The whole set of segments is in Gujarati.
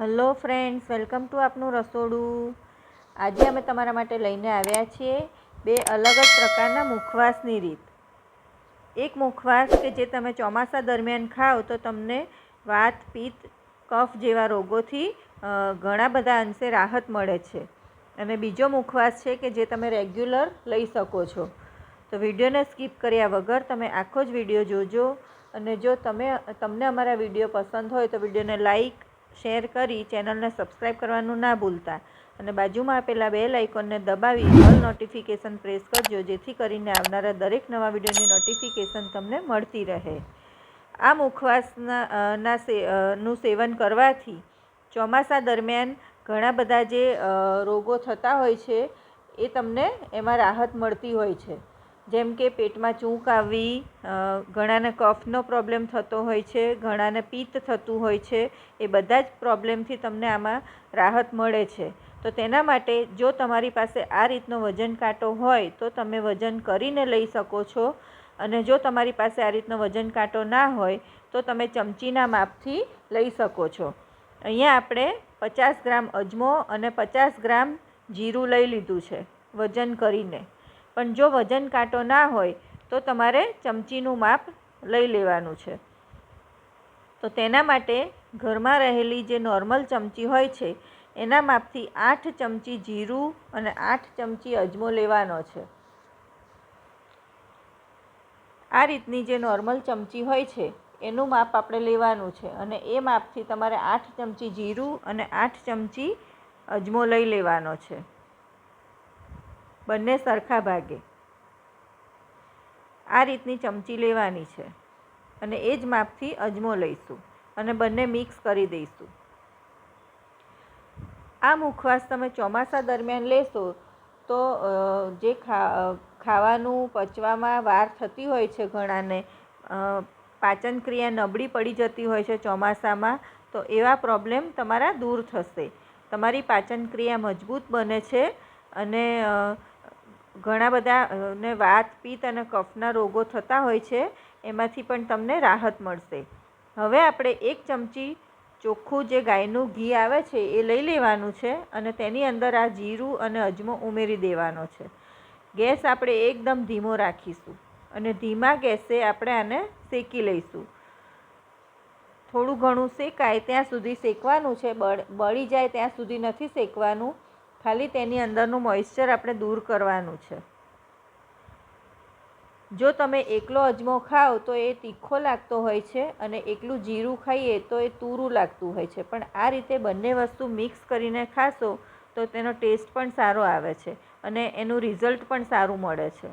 હલો ફ્રેન્ડ્સ, વેલકમ ટુ આપનું રસોડું. આજે અમે તમારા માટે લઈને આવ્યા છીએ બે અલગ જ પ્રકારના મુખવાસની રીત. એક મુખવાસ કે જે તમે ચોમાસા દરમિયાન ખાઓ તો તમને વાત, પિત્ત, કફ જેવા રોગોથી ઘણા બધા અંશે રાહત મળે છે. અને બીજો મુખવાસ છે કે જે તમે રેગ્યુલર લઈ શકો છો. તો વિડીયોને સ્કીપ કર્યા વગર તમે આખો જ વીડિયો જોજો. અને જો તમે, તમને અમારા વીડિયો પસંદ હોય તો વિડીયોને લાઈક શેર કરી ચેનલને સબસ્ક્રાઈબ કરવાનું ના ભૂલતા. અને બાજુમાં આપેલા બે લાઇકોનને દબાવી ઓલ નોટિફિકેશન પ્રેસ કરજો, જેથી કરીને આવનારા દરેક નવા વિડીયોની નોટિફિકેશન તમને મળતી રહે. આ મુખવાસના ના નું સેવન કરવાથી ચોમાસા દરમિયાન ઘણા બધા જે રોગો થતા હોય છે, એ તમને એમાં રાહત મળતી હોય છે. જેમ કે પેટમાં ચૂંક આવવી ઘણાને કફનો પ્રોબ્લેમ થતો હોય છે ઘણાને પિત્ત થતું હોય છે, એ બધા જ પ્રોબ્લેમથી તમને આમાં રાહત મળે છે. તો તેના માટે જો તમારી પાસે આ રીતનો વજન કાંટો હોય, તો તમે વજન કરીને લઈ શકો છો. અને જો તમારી પાસે આ રીતનો વજન કાંટો ના હોય, તો તમે ચમચીના માપથી લઈ શકો છો. અહીંયા આપણે પચાસ ગ્રામ અજમો અને પચાસ ગ્રામ જીરું લઈ લીધું છે, વજન કરીને. પણ જો વજન કાંટો ના હોય, તો તમારે ચમચીનું માપ લઈ લેવાનું છે. તો તેના માટે ઘરમાં રહેલી જે નોર્મલ ચમચી હોય છે, એના માપથી આઠ ચમચી જીરું અને આઠ ચમચી અજમો લેવાનો છે. આ રીતની જે નોર્મલ ચમચી હોય છે, એનું માપ આપણે લેવાનું છે અને એ માપથી તમારે આઠ ચમચી જીરું અને આઠ ચમચી અજમો લઈ લેવાનો છે. બંને સરખા ભાગે. આ રીતની ચમચી લેવાની છે અને એ જ માપથી અજમો લઈશું અને બંને મિક્સ કરી દઈશું. આ મુખવાસ તમે ચોમાસા દરમિયાન લેશો તો જે ખાવાનું પચવામાં વાર થતી હોય છે ઘણાને પાચન ક્રિયા નબળી પડી જતી હોય છે ચોમાસામાં, તો એવા પ્રોબ્લેમ તમારા દૂર થશે. તમારી પાચન ક્રિયા મજબૂત બને છે અને ઘણા બધા ને વાત પિત્ત અને કફના રોગો થતા હોય છે, એમાંથી પણ તમને રાહત મળશે. હવે આપણે એક ચમચી ચોખ્ખું જે ગાયનું ઘી આવે છે, એ લઈ લેવાનું છે અને તેની અંદર આ જીરું અને અજમો ઉમેરી દેવાનો છે. ગેસ આપણે એકદમ ધીમો રાખીશું અને ધીમા ગેસે આપણે આને શેકી લઈશું. થોડું ઘણું શેકાય ત્યાં સુધી શેકવાનું છે, બળ, બળી જાય ત્યાં સુધી નથી શેકવાનું. ખાલી તેની અંદરનું મોઇશ્ચર આપણે દૂર કરવાનું છે. જો તમે એકલો અજમો ખાઓ તો એ તીખો લાગતો હોય છે અને એકલું જીરું ખાઈએ તો એ તૂરું લાગતું હોય છે. પણ આ રીતે બંને વસ્તુ મિક્સ કરીને ખાશો તો તેનો ટેસ્ટ પણ સારો આવે છે અને એનું રિઝલ્ટ પણ સારું મળે છે.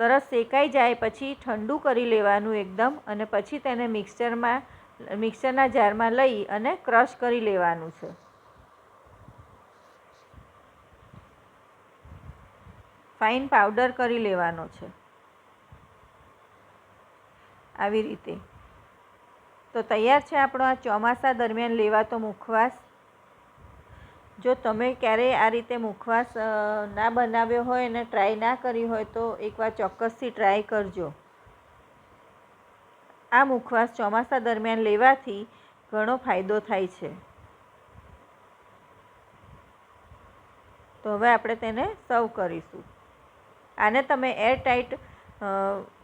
સરસ શેકાઈ જાય પછી ઠંડુ કરી લેવાનું એકદમ અને પછી તેને મિક્સચરમાં મિક્સરના જારમાં લઈ અને ક્રશ કરી લેવાનું છે. ફાઇન પાવડર કરી લેવાનો છે. આવી રીતે. તો તૈયાર છે આપણો આ ચોમાસા દરમિયાન લેવાતો મુખવાસ. જો તમે ક્યારેય આ રીતે મુખવાસ ના બનાવ્યો હોય અને ટ્રાય ના કરી હોય તો એકવાર ચોક્કસથી ટ્રાય કરજો. આ મુખવાસ ચોમાસા દરમિયાન લેવાથી ઘણો ફાયદો થાય છે. તો હવે આપણે તેને સર્વ કરીશું. આને તમે એરટાઈટ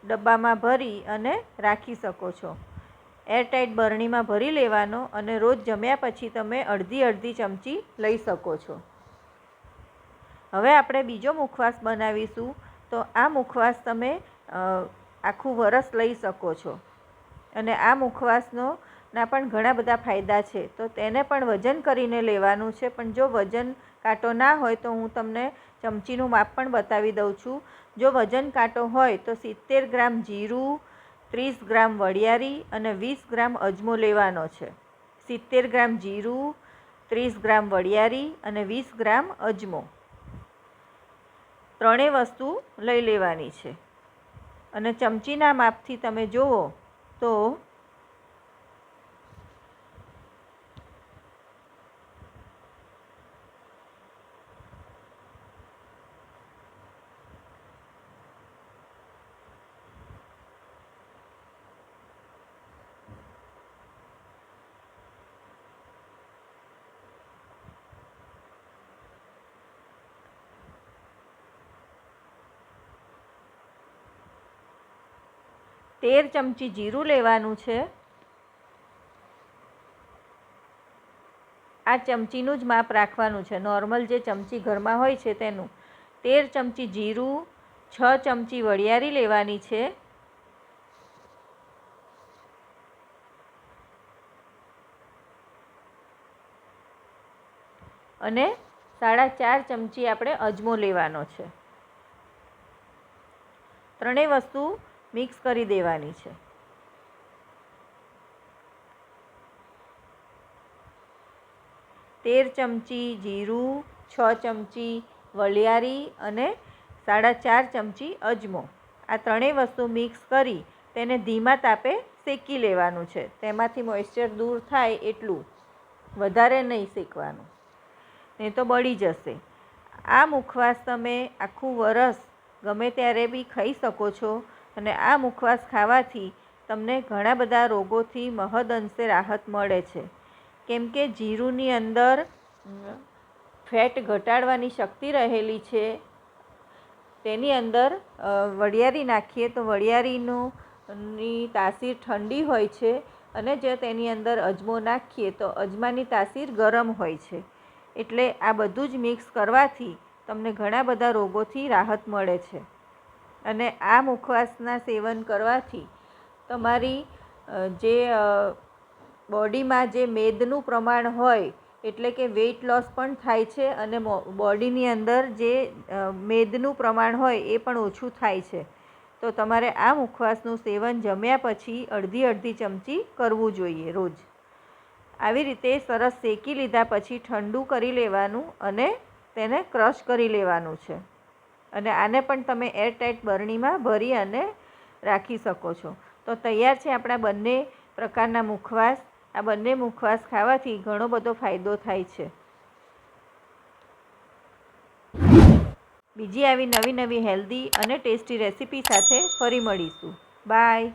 ડબ્બામાં ભરી અને રાખી શકો છો. એરટાઈટ બરણીમાં ભરી લેવાનો અને રોજ જમ્યા પછી તમે અડધી અડધી ચમચી લઈ શકો છો. હવે આપણે બીજો મુખવાસ બનાવીશું. તો આ મુખવાસ તમે આખું વરસ લઈ શકો છો. અને આ મુખવાસનો ના પણ ઘણા બધા ફાયદા છે. તો તેને પણ વજન કરીને લેવાનું છે. પણ જો વજન કાંટો ના હોય તો હું તમને ચમચીનું માપ પણ બતાવી દઉં છું. જો વજન કાંટો હોય તો સિત્તેર ગ્રામ જીરું, ત્રીસ ગ્રામ વડિયારી અને વીસ ગ્રામ અજમો લેવાનો છે. સિત્તેર ગ્રામ જીરું, ત્રીસ ગ્રામ વડિયારી અને વીસ ગ્રામ અજમો. ત્રણેય વસ્તુ લઈ લેવાની છે. અને ચમચીના માપથી તમે જુઓ તો તેર ચમચી જીરું લેવાનું છે. આ ચમચીનું જ માપ રાખવાનું છે. નોર્મલ જે ચમચી ઘરમાં હોય છે તેનું. તેર ચમચી જીરું, છ ચમચી વરિયાળી લેવાની છે. અને સાડા ચાર ચમચી આપણે અજમો લેવાનો છે. ત્રણેય વસ્તુ મિક્સ કરી દેવાની છે. તેર ચમચી જીરું, છ ચમચી વલિયારી અને સાડા ચાર ચમચી અજમો. આ ત્રણેય વસ્તુ મિક્સ કરી તેને ધીમા તાપે શેકી લેવાનું છે. તેમાંથી મોઇશ્ચર દૂર થાય એટલું વધારે નહીં શેકવાનું. નહીં તો બળી જશે. આ મુખવાસ તમે આખું વરસ ગમે ત્યારે બી ખાઈ શકો છો. અને આ મુખવાસ ખાવાથી તમને ઘણા બધા રોગોથી મહદ અંશે રાહત મળે છે. કેમ કે જીરુંની અંદર ફેટ ઘટાડવાની શક્તિ રહેલી છે. તેની અંદર વરિયાળી નાખીએ તો વરિયાળીનું ની તાસીર ઠંડી હોય છે અને જો તેની અંદર અજમો નાખીએ તો અજમાની તાસીર ગરમ હોય છે. એટલે આ બધું જ મિક્સ કરવાથી તમને ઘણા બધા રોગોથી રાહત મળે છે. અને આ મુખવાસના સેવન કરવાથી તમારી જે બોડીમાં જે મેદનું પ્રમાણ હોય, એટલે કે વેઇટ લોસ પણ થાય છે અને બોડીની અંદર જે મેદનું પ્રમાણ હોય એ પણ ઓછું થાય છે. તો તમારે આ મુખવાસનું સેવન જમ્યા પછી અડધી અડધી ચમચી કરવું જોઈએ રોજ. આવી રીતે સરસ શેકી લીધા પછી ઠંડુ કરી લેવાનું અને તેને ક્રશ કરી લેવાનું છે. અને આને પણ તમે એરટાઈટ બરણીમાં ભરી અને રાખી શકો છો. તો તૈયાર છે આપણા બંને પ્રકારના મુખવાસ. આ બંને મુખવાસ ખાવાથી ઘણો બધો ફાયદો થાય છે. બીજી આવી નવી નવી હેલ્ધી અને ટેસ્ટી રેસીપી સાથે ફરી મળીશું. બાય